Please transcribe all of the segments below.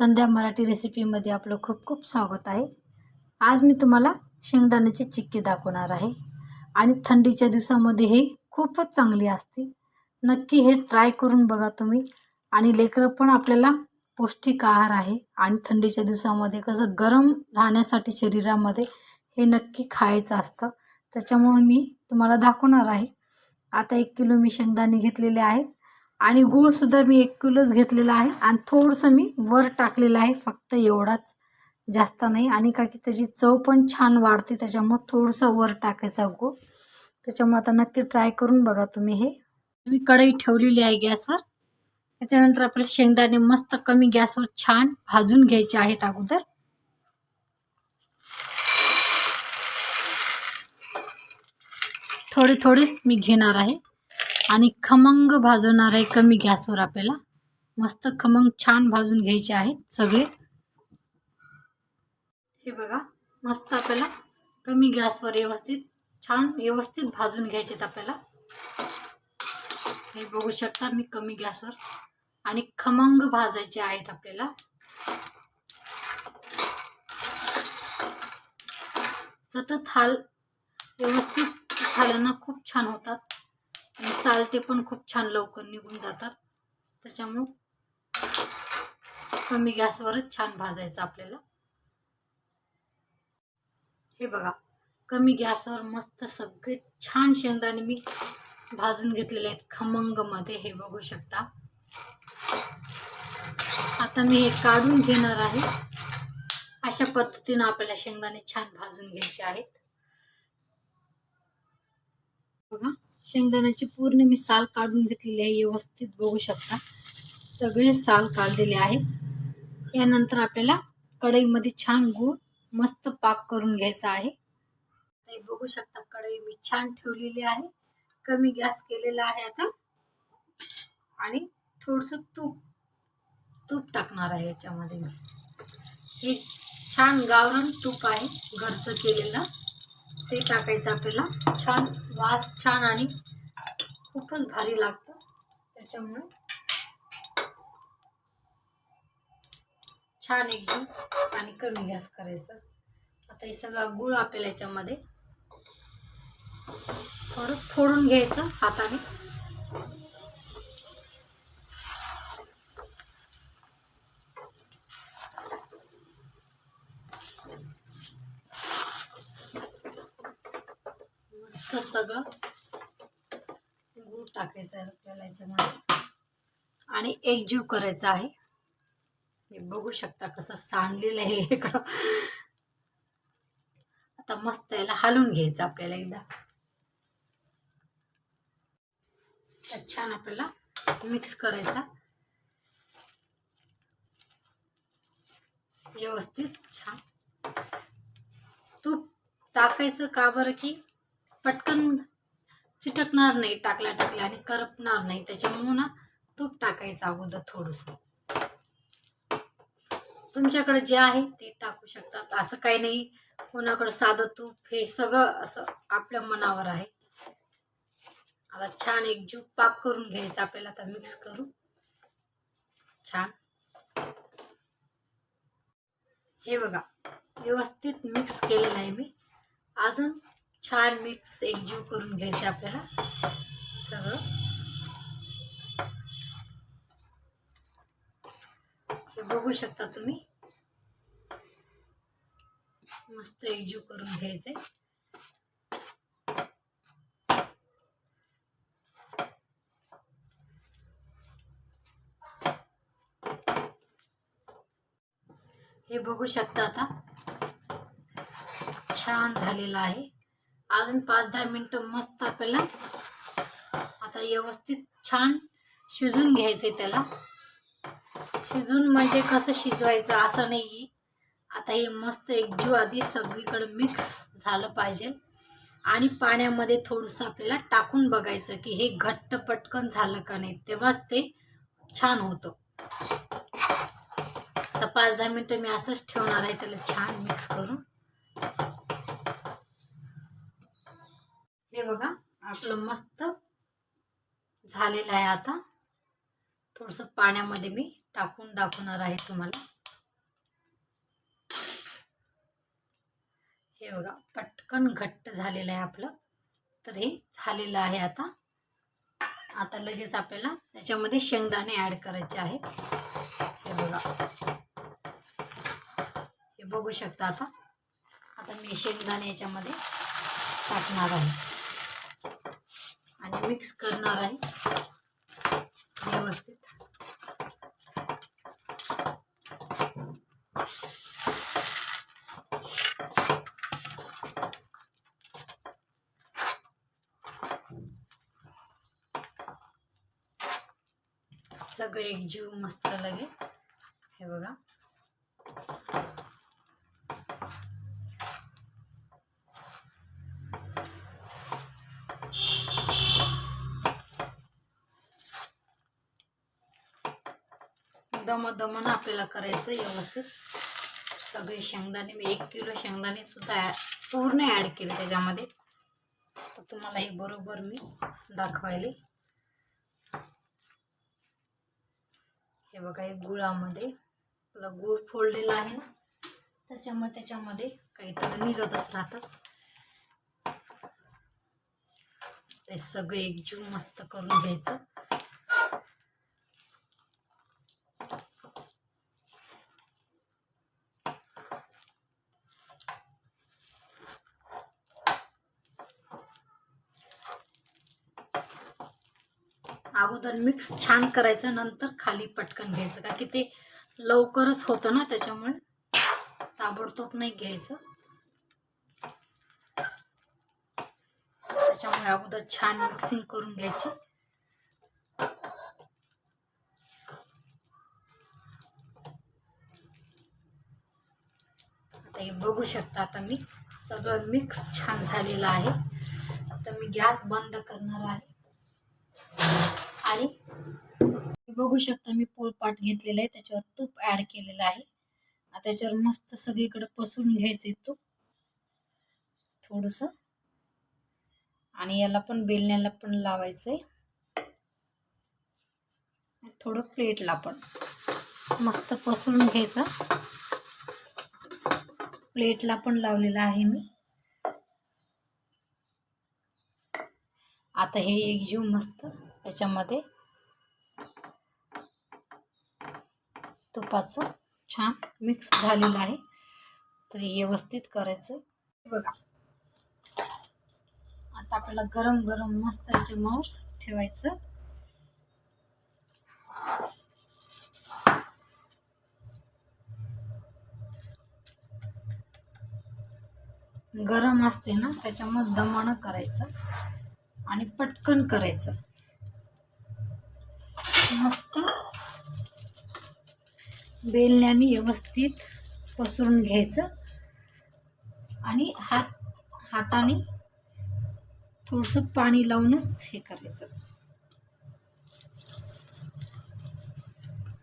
संध्या मराठी रेसिपीमध्ये आपलं खूप खूप स्वागत आहे. आज मी तुम्हाला शेंगदाण्याची चिक्की दाखवणार आहे. आणि थंडीच्या दिवसामध्ये हे खूपच चांगली असते. नक्की हे ट्राय करून बघा तुम्ही. आणि लेकरं पण आपल्याला पौष्टिक आहार आहे. आणि थंडीच्या दिवसामध्ये कसं गरम राहण्यासाठी शरीरामध्ये हे नक्की खायचं असतं. त्याच्यामुळे मी तुम्हाला दाखवणार आहे. आता एक किलो मी शेंगदाणे घेतलेले आहेत. आणि गूळसुद्धा मी एक किलोच घेतलेला आहे. आणि थोडंसं मी वर टाकलेलं आहे. फक्त एवढाच. जास्त नाही. आणि का की त्याची चव पण छान वाढते. त्याच्यामुळं थोडंसं वर टाकायचा गूळ. त्याच्यामुळं आता नक्की ट्राय करून बघा तुम्ही हे. मी कढई ठेवलेली आहे गॅसवर. त्याच्यानंतर आपल्याला शेंगदाणे मस्त कमी गॅसवर छान भाजून घ्यायचे आहेत अगोदर. थोडे थोडेच मी घेणार आहे. आणि खमंग भाजवणार आहे कमी गॅसवर आपल्याला मस्त खमंग छान भाजून घ्यायचे आहेत सगळे. हे बघा मस्त आपल्याला कमी गॅसवर व्यवस्थित छान व्यवस्थित भाजून घ्यायचे आहेत आपल्याला. हे बघू शकता मी कमी गॅसवर. आणि खमंग भाजायचे आहेत आपल्याला. सतत हाल व्यवस्थित झाल्यानं खूप छान होतात. आणि सालटे पण खूप छान लवकर निघून जातात. त्याच्यामुळं कमी गॅसवरच छान भाजायचं आपल्याला. हे बघा कमी गॅसवर मस्त सगळे छान शेंगदाणे मी भाजून घेतलेले आहेत खमंगमध्ये हे बघू शकता. आता मी हे काढून घेणार आहे. अशा पद्धतीनं आपल्याला शेंगदाणे छान भाजून घ्यायचे आहेत. बघा. शेंगदाण्याची पूर्ण मी साल काढून घेतलेली आहे व्यवस्थित बघू शकता. सगळे साल काढलेले आहेत. यानंतर आपल्याला कढईमध्ये छान गूळ मस्त पाक करून घ्यायचा आहे. ते बघू शकता कढई मी छान ठेवलेली आहे. कमी गॅस केलेला आहे आता. आणि थोडस तूप तूप टाकणार आहे याच्यामध्ये मी. हे छान गावरण तूप आहे घरचं केलेलं. ते टाकायचं आपल्याला. छान वास छान आणि खूपच भारी लागतं. त्याच्यामुळे छान एकदम आणि कमी गॅस करायचं. आता हे सगळा गुळ आपल्याला याच्यामध्ये थोडं फोडून घ्यायचं हाताने मस्त सगळं गूळ टाकायचं आहे आपल्याला याच्यामध्ये. आणि एकजीव करायचा आहे. हे बघू शकता कसं सांडलेलं आहे इकडं. आता मस्त याला हालून घ्यायचं आपल्याला एकदा. छान आपल्याला मिक्स करायचा. व्यवस्थित छान. तूप टाकायचं का बरं की? पटकन चिटकणार नाही टाकल्या टाकल्या आणि करपणार नाही. त्याच्यामुळं ना तूप टाकायचं अगोदर थोडंसं. तुमच्याकडे जे आहे ते टाकू शकतात. असं काही नाही कोणाकडे साधं तूप हे सगळं असं आपल्या मनावर आहे. आता छान एक जीव पाक करून घ्यायचा आपल्याला आता मिक्स करू. छान. हे बघा व्यवस्थित मिक्स केलेलं आहे मी. अजून छान मिक्स एकजीव करून घ्यायचे आपल्याला. सगळं हे बघू शकता तुम्ही. मस्त एकजीव करून घ्यायचे. हे बघू शकता आता. छान झालेलं आहे. अजून पाच दहा मिनटं मस्त आपल्याला आता व्यवस्थित छान शिजून घ्यायचे त्याला. शिजून म्हणजे कसं शिजवायचं असं नाही आता हे मस्त एकजीव आधी सगळीकडे मिक्स झालं पाहिजे. आणि पाण्यामध्ये थोडंसं आपल्याला टाकून बघायचं की हे घट्ट पटकन झालं का नाही तेव्हाच ते छान होतं. तर पाच दहा मिनटं मी असंच ठेवणार आहे त्याला छान मिक्स करून. हे बघा आपलं मस्त झालेलं आहे आता. थोडंसं पाण्यामध्ये मी टाकून दाखवणार आहे तुम्हाला. हे बघा पटकन घट्ट झालेलं आहे आपलं. तर हे झालेलं आहे आता. आता लगेच आपल्याला त्याच्यामध्ये शेंगदाणे ऍड करायचे आहेत. हे बघा. हे बघू शकता आता. आता मी शेंगदाणे याच्यामध्ये टाकणार आहे. आणि मिक्स करणार आहे. व्यवस्थित. सगळे एकजीव मस्त लगे. हे बघा. दमन आपल्याला करायचं व्यवस्थित. सगळे शेंगदाणे मी एक किलो शेंगदाणे सुद्धा पूर्ण ॲड केले त्याच्यामध्ये. तर तुम्हाला हे बरोबर मी दाखवायले. हे बघा हे गुळामध्ये. आपला गुळ फोडलेला आहे. ना त्याच्यामुळे त्याच्यामध्ये काहीतरी निघतच राहतं. ते सगळे एकजीव मस्त करून घ्यायचं. अगोदर मिक्स छान करायचं नंतर खाली पटकन घ्यायचं. का की ते लवकरच होतं ना त्याच्यामुळे ताबडतोब नाही घ्यायचं. त्याच्यामुळे अगोदर छान मिक्सिंग करून घ्यायची. आता हे बघू शकता आता मी. सगळं मिक्स छान झालेलं आहे. आता मी गॅस बंद करणार आहे आणि हे बघू शकता मी पोळपाट घेतलेला आहे त्याच्यावर तूप ऍड केलेलं आहे. त्याच्यावर मस्त सगळीकडे पसरून घ्यायचं तूप. थोडस. आणि याला पण बेलण्याला पण लावायचंय. थोडं प्लेटला पण. मस्त पसरून घ्यायचं. प्लेटला पण लावलेलं आहे मी. आता हे एक जीव मस्त याच्यामध्ये तुपाचं छान मिक्स झालेलं आहे. तर व्यवस्थित करायचं. बघा. आता आपल्याला गरम गरम मस्त याच्यावर ठेवायचं. गरम असते ना त्याच्यामुळे दमानं करायचं आणि पटकन करायचं. बेलण्याने व्यवस्थित पसरून घ्यायचं. आणि हात हाताने थोडंसं पाणी लावूनच हे करायचं.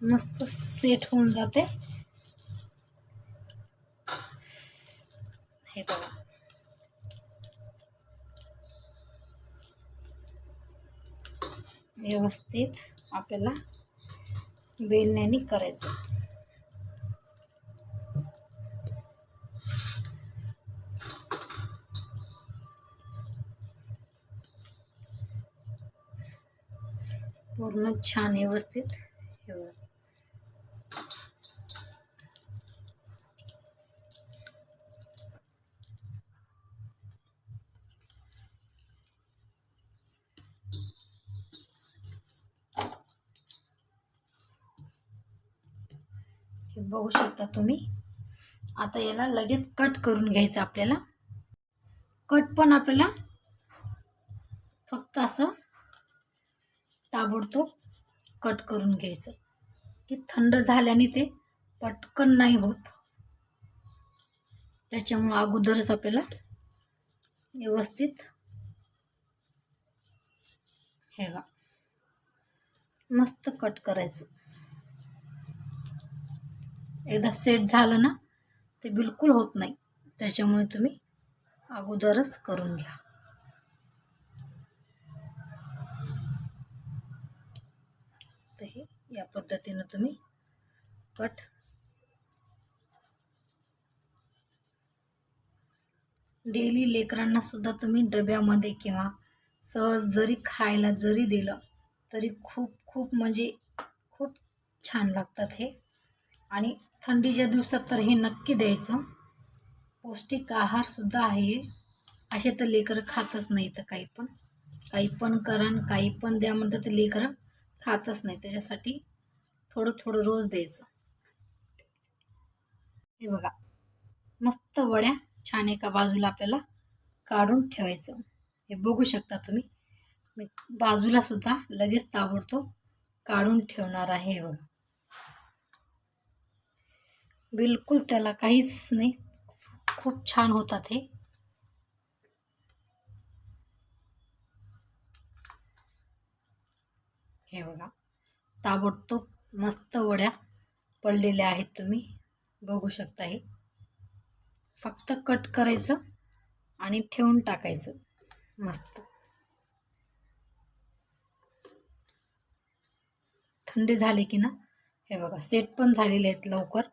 मस्त सेट होऊन जाते. हे बघा. व्यवस्थित आपल्याला बेलण्याने करायचं. पूर्ण छान व्यवस्थित. हे बघा. बघू शकता तुम्ही. आता याला लगेच कट करून घ्यायचं आपल्याला. कट पण आपल्याला फक्त असं ताबडतोब कट करून घ्यायचं. की थंड झाल्याने ते पटकन नाही होत. त्याच्यामुळं अगोदरच आपल्याला व्यवस्थित हे बा मस्त कट करायचं. एकदा सेट झालं ना ते बिलकुल होत नाही. त्याच्यामुळे तुम्ही अगोदरच करून घ्या. तर हे या पद्धतीनं तुम्ही कट डेली लेकरांना सुद्धा तुम्ही डब्यामध्ये किंवा सहज जरी खायला जरी दिलं तरी खूप खूप म्हणजे खूप छान लागतात हे. आणि थंडीच्या दिवसात तर हे नक्की द्यायचं. पौष्टिक आहारसुद्धा आहे. हे. असे तर लेकरं खातच नाही तर काही पण. काही पण करा काही पण द्या म्हणतात ते लेकरं. खातच नाही. त्याच्यासाठी थोडं थोडं रोज द्यायचं. हे बघा. मस्त वड्या छान एका बाजूला आपल्याला काढून ठेवायचं. हे बघू शकता तुम्ही. मी बाजूला सुद्धा लगेच ताबडतोब काढून ठेवणार आहे हे बघा. बिलकुल त्याला काहीच नाही. खूप छान होतात हे. हे बघा. ताबडतोब मस्त वड्या पडलेल्या आहेत तुम्ही. बघू शकता हे. फक्त कट करायचं आणि ठेवून टाकायचं. मस्त. थंडी झाले की ना? हे बघा सेट पण झालेले आहेत लवकर.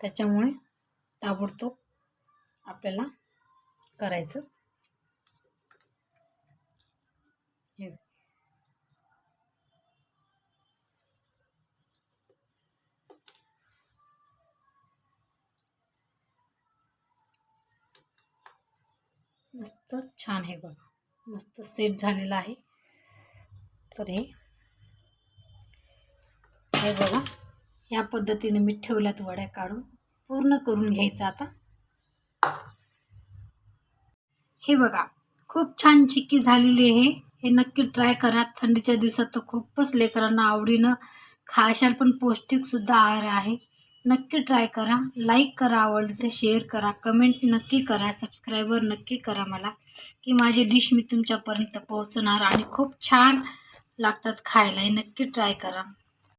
त्याच्यामुळे ताबडतोब आपल्याला करायचं हे मस्त छान आहे बघा. मस्त सेट झालेला आहे. तर हे. हे बघा. या पद्धतीने मी ठेवल्यात वड्या काढून. पूर्ण करून घ्यायचं आता. हे बघा. खूप छान चिक्की झालेली आहे. हे नक्की ट्राय करा. थंडीच्या दिवसात तर खूपच लेकरांना आवडीनं खाशाल पण पौष्टिकसुद्धा आहार आहे. नक्की ट्राय करा. लाईक करा आवडली तर शेअर करा. कमेंट नक्की करा. सबस्क्रायबर नक्की करा मला. की माझी डिश मी तुमच्यापर्यंत पोहोचणार आणि खूप छान लागतात खायला. हे नक्की ट्राय करा.